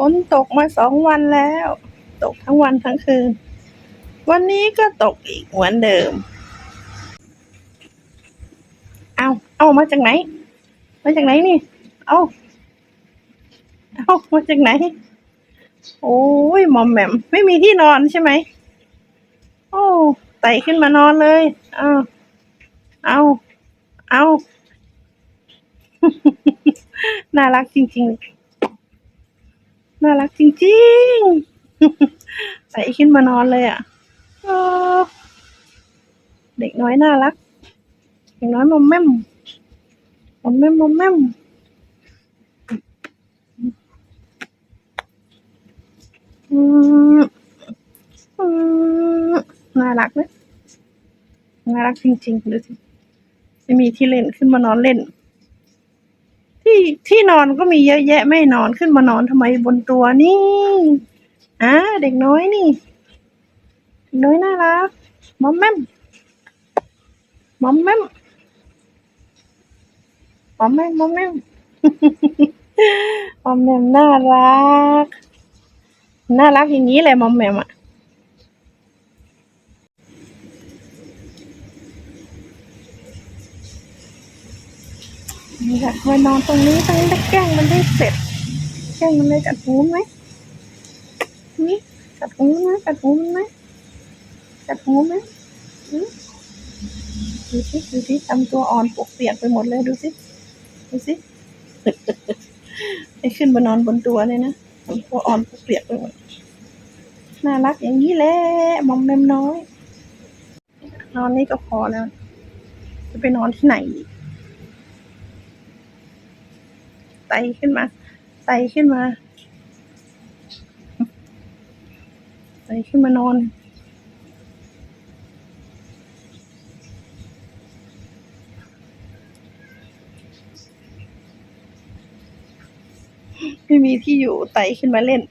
ฝนตกมาสองวันแล้ว ตกทั้งวันทั้งคืน วันนี้ก็ตกอีกเหมือนเดิม เอาเอามาจากไหน มาจากไหนนี่ เอาเอามาจากไหน โอ้ยหมอมแหม่มไม่มีที่นอนใช่ไหมโอ้ไต่ขึ้นมานอนเลย เอาเอาเอาน่ารักจริง ๆ น่ารักจริงๆไต่ขึ้นมานอนเลยอะโอ้เด็กน้อยน่ารัก เด็กน้อยมอมแม่มมอมแม่มมอมแม่มอืมอืมน่ารักไหมน่ารักจริงๆดูสิไม่มีที่เล่นขึ้นมานอนเล่น ที่ที่นอนก็มีเยอะแยะไม่นอนขึ้นมานอนทำไมบนตัวนี่อ่าเด็กน้อยนี่เด็กน้อยน่ารักมอมแมมมอมแมมมอมแมมมอมแมมมอมแมมน่ารัก น่ารักอย่างนี้แหละมอมแมมอะ นี่ค่ะมานอนตรงนี้ตรงนี้จะแกล้งมันได้เสร็จ แกล้งมันเลยกัดหูไหมนี่กัดหูไหมกัดหูไหมกัดหูไหมหืมดูสิดูสิทำตัวอ่อนปวกเปียกไปหมดเลยดูสิดูสิไอ้ขึ้นมานอนบนตัวเลยนะทำตัวอ่อนปวกเปียกไปหมดน่ารักอย่างนี้แหละมอมแมมน้อย นอนนี่ก็พอแล้ว จะไปนอนที่ไหนอีก ไตขึ้นมา ไตขึ้นมา ไตขึ้นมานอน ไม่มีที่อยู่ไตขึ้นมาเล่น